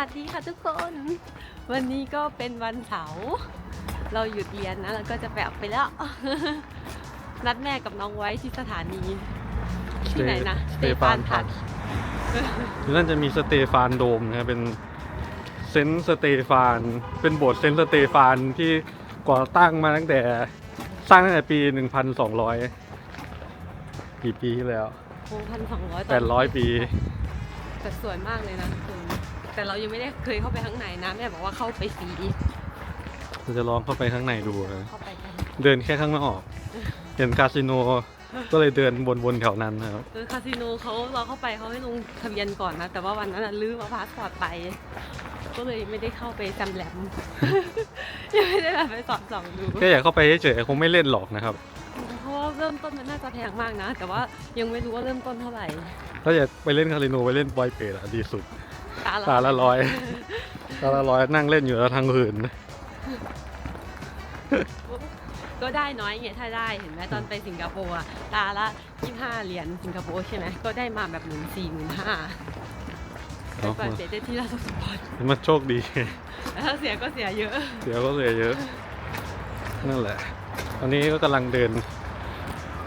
วัสดีค่ะทุกคน วันนี้ก็เป็นวันเสาร์เราหยุดเรียนนะแล้วก็จะไปออกไปแล้ว นัดแม่กับน้องไว้ที่สถานี ที่ไหนนะสเตฟานพัทัทที่นั่นจะมีสเตฟานโดมนะครับเป็นเซนต์สเตฟาน เป็นโบสถ์เซนต์สเตฟานที่ก่อตั้งมาตั้งแต่สร้างตั้งแต่ปี 1,200 กี่ปีที่แล้วโอ้พันสองร้อย800ปี แต่สวยมากเลยนะคุณ แต่เรายังไม่ได้เคยเข้าไปข้างในนะแม่บอกว่าเข้าไปฟรีเราจะลองเข้าไปข้างในดูนะเข้าไปกันเดินแค่ข้างนอกเห็นคาสิโนก็เลยเดินวนๆแถวนั้นนะครับคือคาสิโนเขาเราเข้าไปเขาให้ลงทะเบียนก่อนนะ แต่ว่าวันนั้นนะลืมเอาพาสปอร์ตไป ก็เลยไม่ได้เข้าไปจำแหลม ยังไม่ได้แบบไปสอดส่องดู แค่อยากเข้าไปเฉยๆคงไม่เล่นหรอกนะครับ เพราะว่าเริ่มต้นมันน่าจะแพงมากนะ แต่ว่ายังไม่รู้ว่าเริ่มต้นเท่าไหร่ ถ้าอยากไปเล่นคาสิโนไปเล่นบอยเปดอะดีสุด ตาละตาละร้อยตาละร้อยนั่งเล่นอยู่แล้วทั้งคืนก็ได้น้อยไงถ้าได้เห็นไหมตอนไปสิงคโปร์อะตาละ25เหรียญสิงคโปร์ใช่ไหมก็ได้มาแบบหมื่นสี่หมื่นห้าไปก่อนเสียได้ที่ละสปอร์ตมันโชคดีแต่ถ้าเสียก็เสียเยอะ เสียก็เสียเยอะ นั่นแหละตอนนี้ก็กำลังเดิน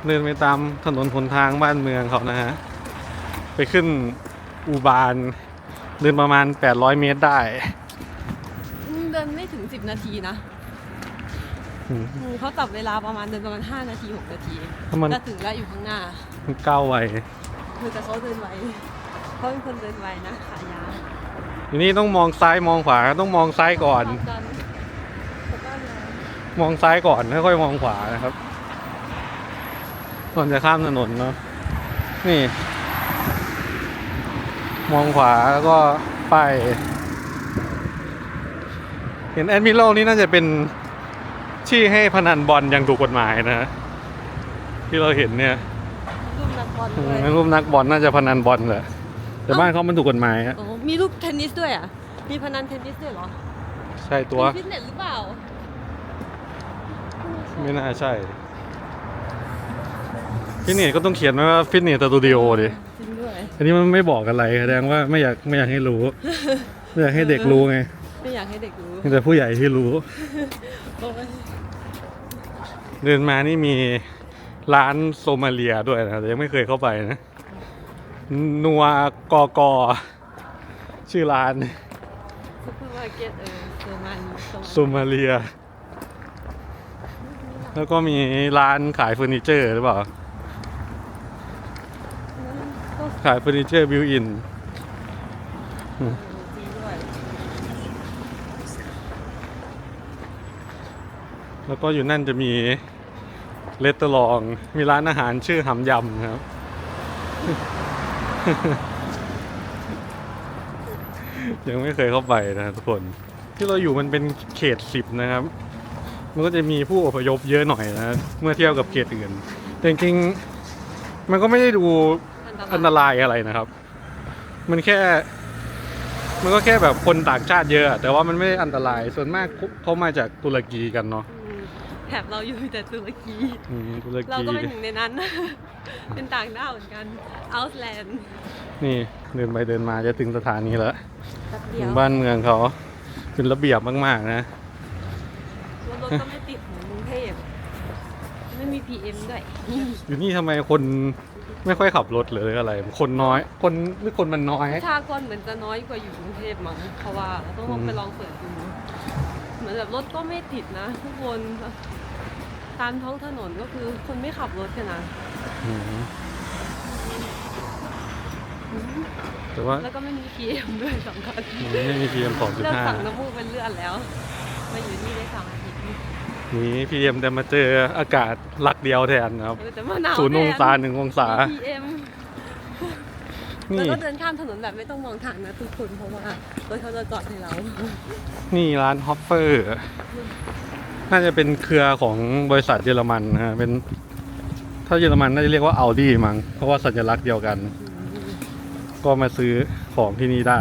เดินไปตามถนนหนทางบ้านเมืองเขานะฮะ ไปขึ้นอูบาน เดินประมาณ 800 เมตรได้อืมเดินไม่ถึง 10 นาทีนะอืมอืมเขาจับเวลาประมาณเดินประมาณ 5 นาที 6 นาทีถ้ามันจะถึงแล้วอยู่ข้างหน้ามันก้าวไวคือแต่เขาเดินไวเขาเป็นคนเดินไวนะขายาวทีนี้ต้องมองซ้ายมองขวาต้องมองซ้ายก่อนตอนแล้วก็เลยมองซ้ายก่อนแล้วค่อยมองขวานะครับก่อนจะข้ามถนนเนาะนี่ มองขวาแล้วก็ไปายเห็นแอดมิโลนี่น่าจะเป็นที่ให้พนันบอลอย่างถูกกฎหมายนะฮะที่เราเห็นเนี่ยรูปนักบอลด้วยรูปนักบอลน่าจะพนันบอลแหละแต่บ้านเขามันถูกกฎหมายอะโอ้มีรูปเทนนิสด้วยอะ มีพนันเทนนิสด้วยเหรอ ใช่ตัวเป็นฟิตเนสหรือเปล่า ไม่น่าใช่ฟิตเนสก็ต้องเขียนไว้ว่าฟิตเนสสตูดิโอดิจริงด้วย อันนี้มันไม่บอกอะไรแสดงว่าไม่อยากไม่อยากให้รู้ ไม่อยากให้เด็กรู้ไงไม่อยากให้เด็กรู้มีแต่ผู้ใหญ่ที่รู้โอ้ยเดินมานี่มีร้านโซมาเลียด้วยนะแต่ยังไม่เคยเข้าไปนะนัวกอกอชื่อร้านซุปเปอร์มาร์เก็ตเออเซอร์มันโซมาเลีย แล้วก็มีร้านขายเฟอร์นิเจอร์หรือเปล่า ก็ ขายเฟอร์นิเจอร์บิวอินแล้วก็อยู่นั่นจะมีเลสเตอรอง มีร้านอาหารชื่อหำยำครับ ยังไม่เคยเข้าไปนะทุกคน ที่เราอยู่มันเป็นเขตสิบนะครับ มันก็จะมีผู้อพยพเยอะหน่อยนะ เมื่อเทียบกับเขตอื่น แต่จริงๆ มันก็ไม่ได้ดู อันตรายอะไรนะครับ มันแค่ มันก็แค่แบบคนต่างชาติเยอะ แต่ว่ามันไม่ได้อันตรายส่วนมากเขามาจากตุรกีกันเนาะอืมแถบเราอยู่แต่ตุรกีอืมตุรเรากีก็เป็นหนึ่งในนั้น เป็นต่างด้าวเหมือนกัน Outland นี่เดินไปเดินมาจะถึงสถานีแล้วแป๊บถึเดียงวบ้านเมืองเขาเป็นระเบียบมากๆนะรถรถก็ไม่ติดเหมือนกรุงเทพไม่มี PM ด้วยอยู่นี่ทำไมคน ไม่ค่อยขับรถหรืออะไร คนน้อย คนหรือคนมันน้อย ประชากรเหมือนจะน้อยกว่าอยู่กรุงเทพมั้งเพราะว่าต้องลองอืมไปลองเปิดดู เหมือนแบบรถก็ไม่ติดนะ ทุกคนตามท้องถนนก็คือคนไม่ขับรถกันนะอืมแต่ว่าแล้วก็ไม่มี PM ด้วยสำคัญไม่มี PM เลิกสั่ง2.5น้ำมูกเป็นเลือดแล้ว มาอยู่นี่ได้สองอาทิตย์ หนี PM แต่มาเจออากาศหลักเดียวแทนนะครับเออแต่ว่าหนาวศูนย์องศาแทหนึ่งองศามี PM แล้วนี่ ก็เดินข้ามถนนแบบไม่ต้องมองทางนะทุกคนเพราะว่ารถเขาจะจอดให้เรานี่ร้านฮอปเปอร์ น่าจะเป็นเครือของบริษัทเยอรมันนะฮะเป็น ถ้าเยอรมันน่าจะเรียกว่าอัลดี้มั้งเพราะว่าสัญลักษณ์เดียวกัน ก็มาซื้อของที่นี่ได้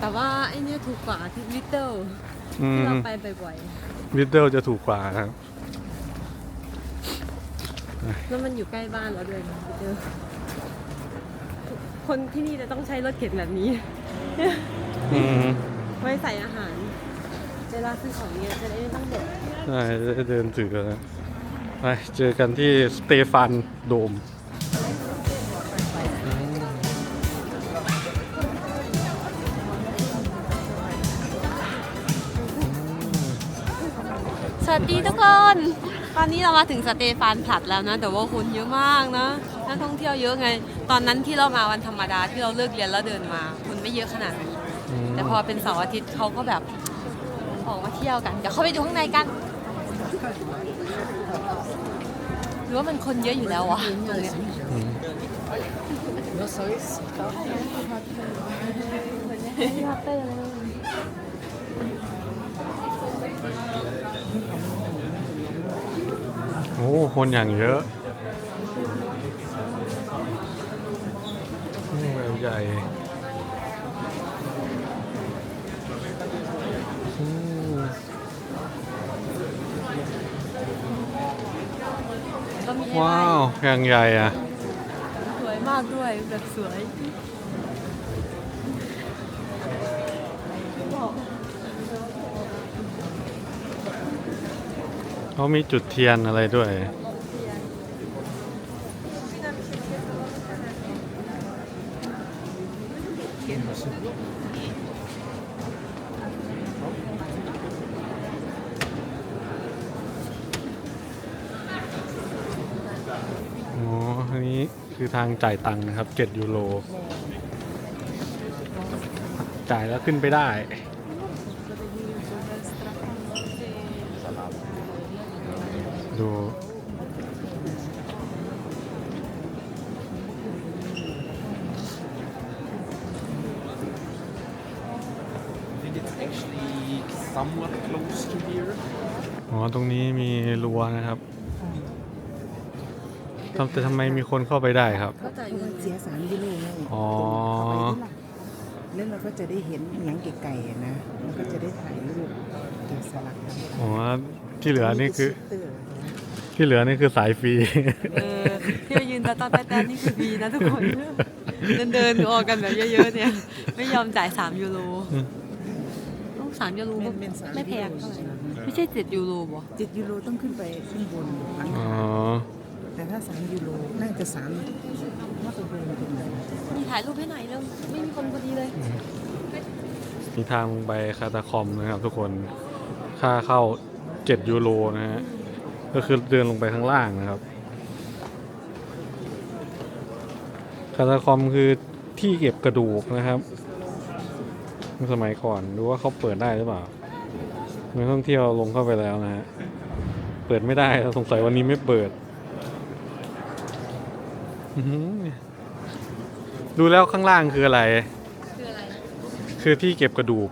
แต่ว่าไอเนี้ยถูกกว่าที่ลิตเติ้ล อืที่มเราไปบ่อยลิตเติลจะถูกกว่าครับ ๆแล้วมันอยู่ใกล้บ้านเราด้วยนะลิตเติ้ลคนที่นี่จะต้องใช้รถเข็นแบบนี้ อืมไว้ใส่อาหารเวลาซื้อของเนี่ยจะได้ไม่ต้องเด็ดใช่จะเดินถือกันนะไปเจอกันที่สเตฟานโดม สวัสดีทุกคน ตอนนี้เรามาถึงสเตฟานพลัดแล้วนะ แต่ว่าคนเยอะมากนะ นักท่องเที่ยวเยอะไง ตอนนั้นที่เรามาวันธรรมดาที่เราเลิกเรียนแล้วเดินมา คนไม่เยอะขนาดนี้ แต่พอเป็นเสาร์อาทิตย์เขาก็แบบออกมาเที่ยวกัน เดี๋ยวเข้าไปดูข้างในกัน หรือว่ามันคนเยอะอยู่แล้ววะตรงเนี้ย อ้คนอย่างเยอะนี่แบบใหญ่อืมก็มีให้ว้าวอย่างใหญ่อะ สวยมากด้วยแบบสวย เขามีจุดเทียนอะไรด้วย อ๋ออันนี้คือทางจ่ายตังค์นะครับ 7 ยูโร จ่ายแล้วขึ้นไปได้ here. อ๋อ ตรงนี้มีรั้วนะครับทำแต่ทำไมมีคนเข้าไปได้ครับก็จ่ายเพราะเงิมันนเสียสามกิโลไงอ๋อ แล้วเราก็จะได้เห็นหยังไก่ๆนะ แล้วก็จะได้ถ่ายรูปแกะสลักอ๋อ ที่เหลือนี่คือเตอร์ ที่เหลือนี่คือสายฟรี เออที่มายืนตาตาแตนนี่คือดีนะทุกคน เดินเดินๆออกกันแบบเยอะๆเนี่ย ไม่ยอมจ่าย3ยูโรอืมต้องสามยูโรเป็ก็นเป็นสามไม่แพงเท่าไหร่ไม่ใช่7ยูโรบ่เจ็ดยูโรต้องขึ้นไปข้างบนหลังอ๋อแต่ถ้าสามยูโรน่าจะสามน่าจะเดินตรงไหนมีถ่ายรูปให้หน่อยเร็วไม่มีคนพอดีเลย มีทางไปคาตาคอมนะครับทุกคน ค่าเข้า 7 ยูโรนะฮะ ก็คือเดินลงไปข้างล่างนะครับคาตาคอมคือที่เก็บกระดูกนะครับสมัยก่อนดูว่าเขาเปิดได้หรือเปล่านักท่องเที่ยวลงเข้าไปแล้วนะฮะเปิดไม่ได้สงสัยวันนี้ไม่เปิดอื้อหือดูแล้วข้างล่างคืออะไร คืออะไร คือที่เก็บกระดูก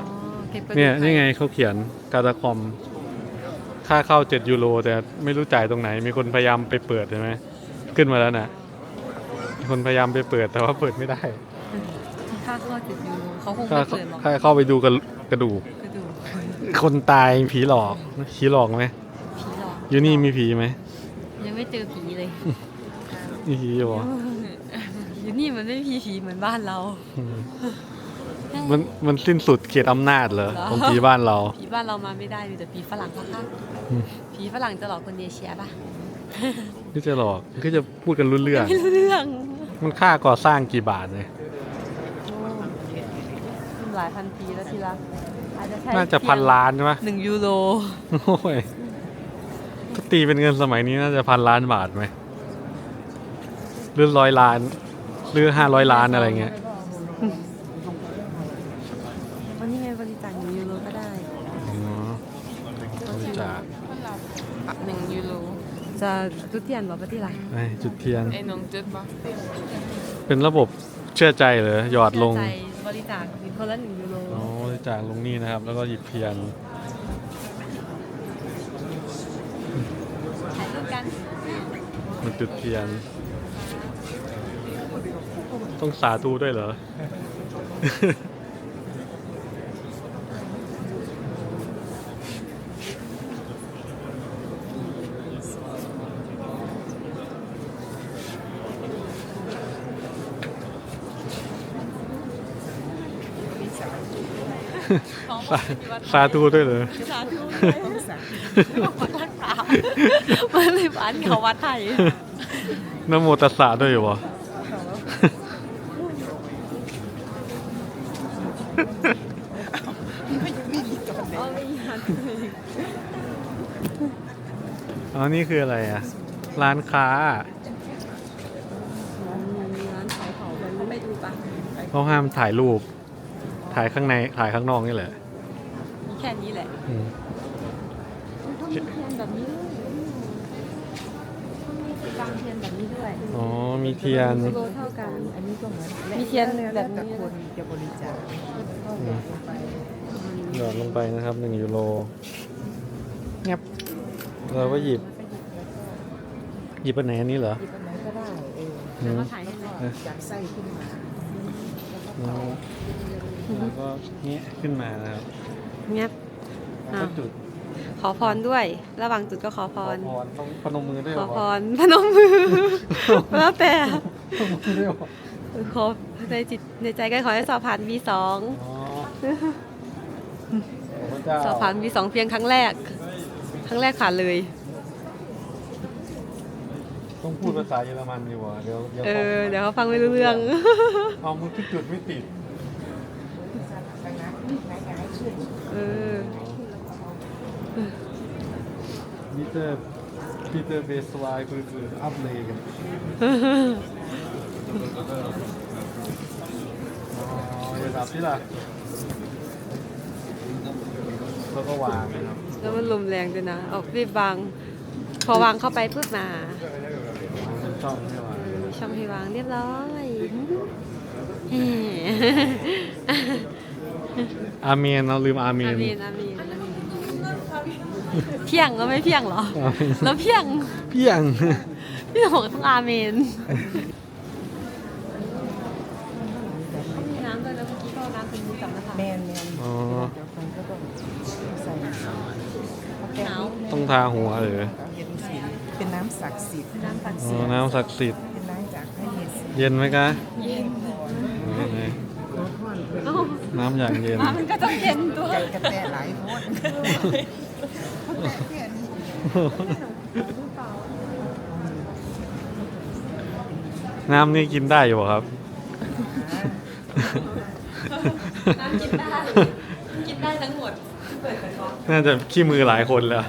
อ๋อเก็บกระดูกเนี่ยนี่ไงเขาเขียนกาตาคอม ค่าเข้า 7 ยูโร แต่ไม่รู้จ่ายตรงไหน มีคนพยายามไปเปิดใช่ไหมขึ้นมาแล้วนะมีคนพยายามไปเปิดแต่ว่าเปิดไม่ได้ ค่าเข้าเจ็ดยูโรเขาคงค่าไม่เปิดหรอกค่าเข้าไปดูกระกระดูกกระดูกคนตายผีหลอกผีหลอกไหมผีหลอกอยู่นี่มีผีไหมยังไม่เจอผีเลยมีผีอยู่เหรออยู่นี่มันไม่มีผีเหมือนบ้านเรา อืม มันมันสิ้นสุดเขตอำนาจเหรอเหรอของผีบ้านเรา ผีบ้านเรามาไม่ได้มีแต่ผีฝรั่งค่ะค่ะอืมผีฝรั่งจะหลอกคนเอเชียป่ะก็จะหลอกก็จะพูดกันรู้เรื่องไม่รู้เรื่อง มันค่าก่อสร้างกี่บาทเนี่ยหลายพันปีแล้วทีละอาจจะใช้น่าจะพันล้านใช่ไหมหนึ่งยูโรโอ้ยถ้าตีเป็นเงินสมัยนี้น่าจะพันล้านบาทไหมหรือร้อยล้านหรือห้าร้อยล้านอะไรเงี้ย วันนี้ไง บริจาคหนึ่งยูโรก็ได้อ๋อบริจาคหนึ่งยูโรจะจุดเทียนบอกปะที่ไรไอ้จุดเทียน ไอ้น้องจุดปะเป็นระบบเชื่อใจเหรอหยอดลงเชื่ใจบริจาคคนละหนึ่งยูโรอ๋อบริจาคลงนี่นะครับ แล้วก็หยิบเทียนถ่ายรูปกันมันจุดเทียน ต้องสาธุด้วยเหรอ สาสาธุด้วยเลยสาธุต้องสั่งวัดรักษามันเลยบ้านเขาวัดไทยนโมตัสสะด้วยเหรอวะเอาไม่ยันอ๋อนี่คืออะไรอะ ร้านค้ามีร้านขายของแบบไปดูปะเขาห้ามถ่ายรูป ถ่ายข้างในถ่ายข้างนอกนี่แหละมีแค่นี้แหละอืมต้องมีเทียนแบบนี้ด้วยต้องมีกางเทียนแบบนี้ด้วยอ๋อมีเทียน โลเท่ากัน อันนี้ก็เหมือนมีเทียนแบบแต่นี้ คนจะบริจาคก็หยอดลงไปหยอดลงไปนะครับหนึ่งยูโรเงียบเราก็หยิบ หยิบอันไหนอันนี้เหรอ หยิบอันไหนก็ได้เอออืมมาถ่ายให้หน่อยก็จากไส้ขึ้นมา แล้วก็เงี้ยขึ้นมานะครับเงียบแล้วก็จุดขอพรด้วย ระหว่างจุดก็ขอพขอร พรต้องพนมมือด้วยขเหรออพรพนมมือ แล้วแต่พนมมือด้วยเหรอขอในจิตในใจก็ขอให้สอบผ่าน V2 อ๋อพระเจ้าสอบผ่าน V2 เพียงครั้งแรก ครั้งแรกผ่านเลย ต้องพูดภาษาเยอรมันดีกว่าเดี๋ยวเดี๋ยวเออ เดี๋ยวเขาฟังไม่รู้เรื่อง เอามือที่จุดไม่ติด ไปนะไหนๆให้ขึ้น เออ พี เตอร์พีเตอร์เบสไวคือคืออัพเลย์กันอ๋อเดี๋ยวดับที่ล่ะแล้วก็วางนะครับ แล้วมันลมแรงด้วยนะออกรีบวาง พอวางเข้าไปปุ๊บมาเป็นช่องใช่ไหมมีช่องให้วางเรียบร้อยแหมอาเมนเราลืมอาเมอานมีนอามีนอามีน เพียงก็ไม่เพียงเหรออาเมนแล้วเพียง เพียงพี่บอกต้องอาเมนมีน้ำด้วยนะเมื่อกี้ก็เอาน้ำเป็นมือกับนะคะแมนแมนอ๋อ เดี๋ยวคนก็ต้องใส่เอาแป้งนิดนึต้องทาหัวเหรอเอาเย็นสีเป็นน้ำศักดิ์สิทธิ์น้ำปัดอ๋เสีอยน้ำศักดิ์สิทธิ์เป็นน้ำจากพระเยซูเย็นไหมคะเย็นอ๋อนี่ขอพรเพิ่นเอ้าน้ำอย่างเย็นน้ำมันก็ต้องเย็นด้วใจยกระแตหลายโพด แค่นี้น้ำนี่กินได้อยู่เหรอครับ น้ำกินได้ กินได้ทั้งหมดเปิดกันก่อนน่าจะขี้มือหลายคนแล้ว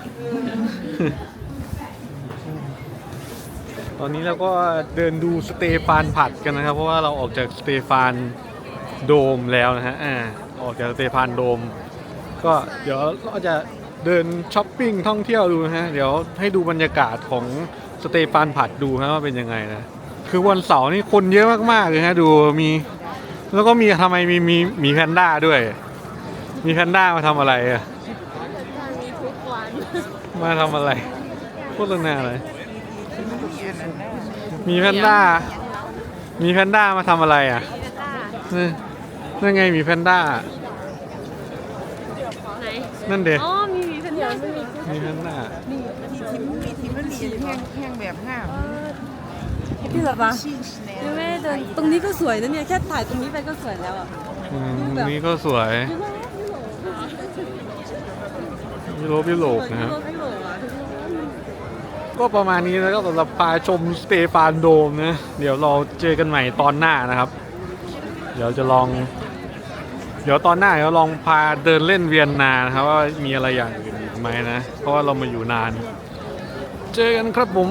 ตอนนี้เราก็เดินดูสเตฟานผัดกันนะครับ เพราะว่าเราออกจากสเตฟานโดมแล้วนะฮะ อ่า ออกจากสเตฟานโดม ก็เดี๋ยวเราจะ เดินช้อปปิ้งท่องเที่ยวดูนะฮะ เดี๋ยวให้ดูบรรยากาศของสเตฟานผัดดูฮะว่าเป็นยังไงนะ คือวันเสาร์นี่คนเยอะมากๆเลยฮะดูมี แล้วก็มีทำไมมีมีมีแพนด้าด้วย มีแพนด้ามาทำอะไรอะมีทุกวันมาทำอะไรโฆษณาอะไร มีแพนด้า มีแพนด้ามาทำอะไรอะนี่นั่นไงมีแพนด้าไหนนั่นเด็อ๋อ มีมีเป็นอย่างมีมีแพนด้ามีทิมมีทิมมันดีแห้งแห้งแบบงามพี่เหรอปะชิ่งแนยังไม่ได้เดินตรงนี้ก็สวยนะเนี่ยแค่ถ่ายตรงนี้ไปก็สวยแล้วอะอืมตรงนี้ก็สวยยุโรปยุโรปนะครับไม่หลงอะก็ประมาณนี้แล้วก็สำหรับพาชมสเตฟานโดมนะเดี๋ยวเราเจอกันใหม่ตอนหน้านะครับ เดี๋ยวจะลอง เดี๋ยวตอนหน้าเดี๋ยวลองพาเดินเล่นเวียนนานะครับว่ามีอะไรอย่างอื่นอีก ไหมนะ เพราะว่าเรามาอยู่นาน เจอกันครับผม